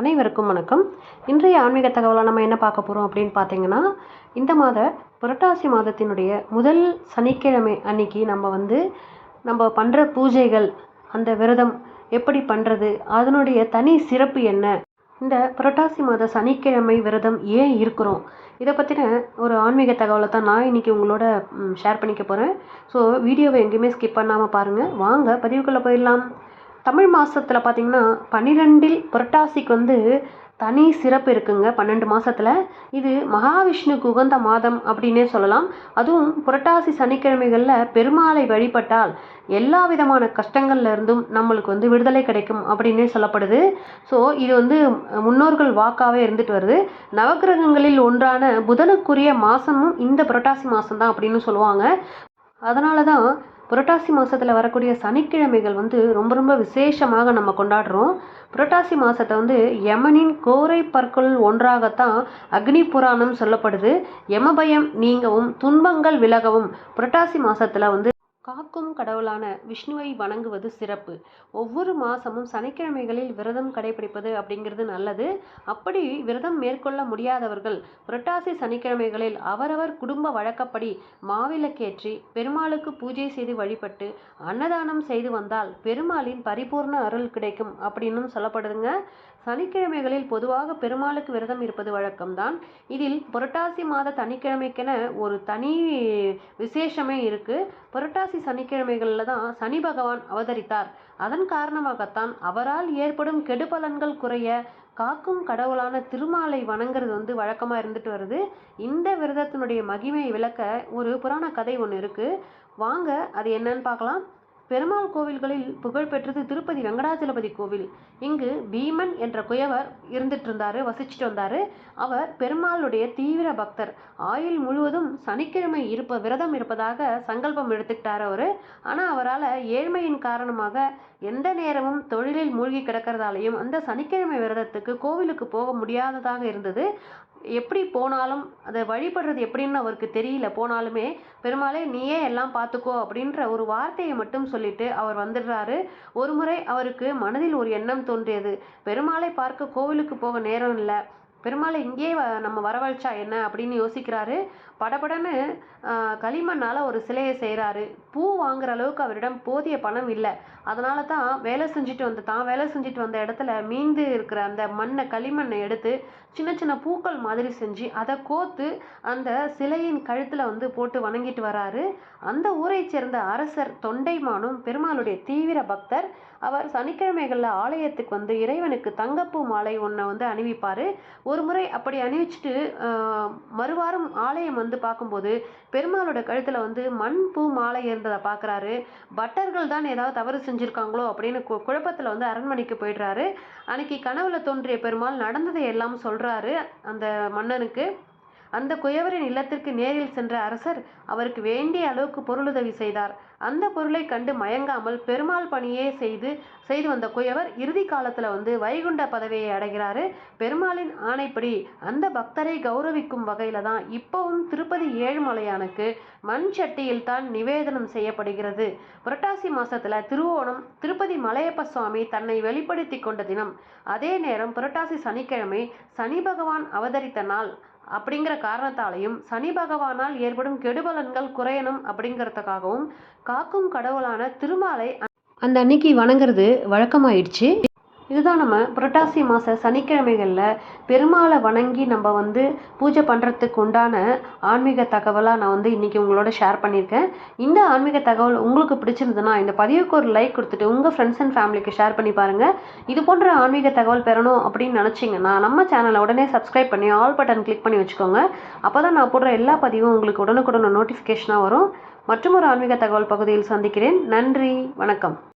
அனைவருக்கும் வணக்கம். இன்றைய ஆன்மீக தகவலை நம்ம என்ன பார்க்க போகிறோம் அப்படின்னு பார்த்தீங்கன்னா இந்த மாத புரட்டாசி மாதத்தினுடைய முதல் சனிக்கிழமை அன்னைக்கு நம்ம வந்து நம்ம பண்ணுற பூஜைகள் அந்த விரதம் எப்படி பண்ணுறது அதனுடைய தனி சிறப்பு என்ன? இந்த புரட்டாசி மாத சனிக்கிழமை விரதம் ஏன் இருக்கிறோம்? இதை பற்றின ஒரு ஆன்மீக தகவலை தான் நான் இன்றைக்கி உங்களோட ஷேர் பண்ணிக்க போகிறேன் ஸோ வீடியோவை எங்கேயுமே ஸ்கிப் பண்ணாமல் பாருங்கள் வாங்க பதிவுக்குள்ளே போயிடலாம். தமிழ் மாதத்தில் பார்த்தீங்கன்னா பன்னிரெண்டில் புரட்டாசிக்கு வந்து தனி சிறப்பு இருக்குங்க பன்னெண்டு மாதத்தில் இது மகாவிஷ்ணுக்கு உகந்த மாதம் அப்படின்னே சொல்லலாம். அதுவும் புரட்டாசி சனிக்கிழமைகளில் பெருமாளை வழிபட்டால் எல்லா விதமான கஷ்டங்கள்ல இருந்தும் நம்மளுக்கு வந்து விடுதலை கிடைக்கும் அப்படின்னே சொல்லப்படுது. ஸோ இது வந்து முன்னோர்கள் வாக்காகவே இருந்துட்டு வருது. நவக்கிரகங்களில் ஒன்றான புதனுக்குரிய மாதமும் இந்த புரட்டாசி மாதம் தான் அப்படின்னு சொல்லுவாங்க. அதனால தான் புரட்டாசி மாதத்தில் வரக்கூடிய சனிக்கிழமைகள் வந்து ரொம்ப ரொம்ப விசேஷமாக நம்ம கொண்டாடுறோம். புரட்டாசி மாதத்தை வந்து யமனின் கோரை பற்கள் ஒன்றாகத்தான் அக்னி புராணம் சொல்லப்படுது. யமபயம் நீங்கவும் துன்பங்கள் விலகவும் புரட்டாசி மாதத்தில் வந்து காக்கும் கடவுளான விஷ்ணுவை வணங்குவது சிறப்பு. ஒவ்வொரு மாதமும் சனிக்கிழமைகளில் விரதம் கடைபிடிப்பது அப்படிங்கிறது நல்லது. அப்படி விரதம் மேற்கொள்ள முடியாதவர்கள் புரட்டாசி சனிக்கிழமைகளில் அவரவர் குடும்ப வழக்கப்படி மாவிளக்கேற்றி பெருமாளுக்கு பூஜை செய்து வழிபட்டு அன்னதானம் செய்து வந்தால் பெருமாளின் பரிபூர்ண அருள் கிடைக்கும் அப்படின்னும் சொல்லப்படுதுங்க. சனிக்கிழமைகளில் பொதுவாக பெருமாளுக்கு விரதம் இருப்பது வழக்கம்தான். இதில் புரட்டாசி மாத சனிக்கிழமைக்கென ஒரு தனி விசேஷமே இருக்குது புரட்டாசி சனிக்கிழமைகளில் தான் சனி பகவான் அவதரித்தார். அதன் காரணமாகத்தான் அவரால் ஏற்படும் கெடுபலன்கள் குறைய காக்கும் கடவுளான திருமாலை வணங்குறது வந்து வழக்கமாக இருந்துட்டு வருது. இந்த விரதத்தினுடைய மகிமையை விளக்க ஒரு புராண கதை ஒன்று இருக்குது வாங்க அது என்னன்னு பார்க்கலாம். பெருமாள் கோவில்களில் புகழ்பெற்றது திருப்பதி வெங்கடாச்சலபதி கோவில். இங்கு பீமன் என்ற குயவர் இருந்துட்டு இருந்தாரு வசிச்சுட்டு வந்தாரு. அவர் பெருமாளுடைய தீவிர பக்தர். ஆயுள் முழுவதும் சனிக்கிழமை இருப்ப விரதம் இருப்பதாக சங்கல்பம் எடுத்துக்கிட்டார் அவர். ஆனால் அவரால் ஏழ்மையின் காரணமாக எந்த நேரமும் தொழிலில் மூழ்கி கிடக்கிறதாலையும் அந்த சனிக்கிழமை விரதத்துக்கு கோவிலுக்கு போக முடியாததாக இருந்தது. எப்படி போனாலும் அதை வழிபடுறது எப்படின்னு அவருக்கு தெரியல. போனாலுமே பெருமாளே நீயே எல்லாம் பார்த்துக்கோ அப்படின்ற ஒரு வார்த்தையை மட்டும் சொல்லிட்டு அவர் வந்துடுறாரு. ஒரு முறை அவருக்கு மனதில் ஒரு எண்ணம் தோன்றியது. பெருமாளை பார்க்க கோவிலுக்கு போக நேரம் இல்லை. பெருமாளை இங்கேயே நம்ம வரவழைச்சா என்ன? அப்படின்னு யோசிக்கிறாரு. படபடன்னு களிமண்ணால் ஒரு சிலையை செய்கிறாரு பூ வாங்குற அளவுக்கு அவரிடம் போதிய பணம் இல்லை. அதனால தான் வேலை செஞ்சுட்டு வந்து தான் வேலை செஞ்சுட்டு வந்த இடத்துல மீந்து இருக்கிற அந்த மண்ணை களிமண்ணை எடுத்து சின்ன சின்ன பூக்கள் மாதிரி செஞ்சு அதை கோத்து அந்த சிலையின் கழுத்தில் வந்து போட்டு வணங்கிட்டு வராரு. அந்த ஊரை சேர்ந்த அரசர் தொண்டைமானும் பெருமாளுடைய தீவிர பக்தர் அவர் சனிக்கிழமைகளில் ஆலயத்துக்கு வந்து இறைவனுக்கு தங்கப்பூ மாலை ஒன்றை வந்து அணிவிப்பார். ஒரு முறை அப்படி அணிவிச்சுட்டு மறுவாரம் ஆலயம் வந்து பார்க்கும்போது பெருமாளோட கழுத்தில் வந்து மண் பூ மாலை இருந்ததை பார்க்குறாரு. பட்டர்கள் தான் ஏதாவது தவறு செஞ்சுருக்காங்களோ அப்படின்னு கு குழப்பத்தில் வந்து அரண்மனைக்கு போயிடுறாரு. அன்னைக்கு கனவுல தோன்றிய பெருமாள் நடந்ததை எல்லாம் சொல்கிறாரு அந்த மன்னனுக்கு. அந்த குயவரின் இல்லத்திற்கு நேரில் சென்ற அரசர் அவருக்கு வேண்டிய அளவுக்கு பொருளுதவி செய்தார். அந்த பொருளை கண்டு மயங்காமல் பெருமாள் பணியே செய்து செய்து வந்த குயவர் இறுதி காலத்தில் வந்து வைகுண்ட பதவியை அடைகிறாரு. பெருமாளின் ஆணைப்படி அந்த பக்தரை கௌரவிக்கும் வகையில் தான் இப்போவும் திருப்பதி ஏழுமலையானுக்கு மண் சட்டியில் தான் நிவேதனம் செய்யப்படுகிறது. புரட்டாசி மாசத்துல திருவோணம் திருப்பதி மலையப்ப சுவாமி தன்னை வெளிப்படுத்தி கொண்ட தினம். அதே நேரம் புரட்டாசி சனிக்கிழமை சனி பகவான் அவதரித்த நாள். அப்படிங்கிற காரணத்தாலையும் சனி பகவானால் ஏற்படும் கெடுபலன்கள் குறையணும் அப்படிங்கிறதுக்காகவும் காக்கும் கடவுளான திருமாலை அந்த அன்னைக்கு வணங்குறது வழக்கமாயிடுச்சு. இதுதான் நம்ம புரட்டாசி மாத சனிக்கிழமைகளில் பெருமாளை வணங்கி நம்ம வந்து பூஜை பண்ணுறதுக்கு உண்டான ஆன்மீக தகவலாக நான் வந்து இன்றைக்கி உங்களோட ஷேர் பண்ணியிருக்கேன். இந்த ஆன்மீக தகவல் உங்களுக்கு பிடிச்சிருந்ததுன்னா இந்த பதிவுக்கு ஒரு லைக் கொடுத்துட்டு உங்கள் ஃப்ரெண்ட்ஸ் அண்ட் ஃபேமிலிக்கு ஷேர் பண்ணி பாருங்கள் இது போன்ற ஆன்மீக தகவல் பெறணும் அப்படின்னு நினச்சிங்கன்னா நம்ம சேனலை உடனே சப்ஸ்கிரைப் பண்ணி ஆல் பட்டன் கிளிக் பண்ணி வச்சுக்கோங்க. அப்போ தான் நான் போடுற எல்லா பதிவும் உங்களுக்கு உடனுக்குடன் நோட்டிஃபிகேஷனாக வரும். மற்றும் ஒரு ஆன்மீக தகவல் பகுதியில் சந்திக்கிறேன். நன்றி வணக்கம்.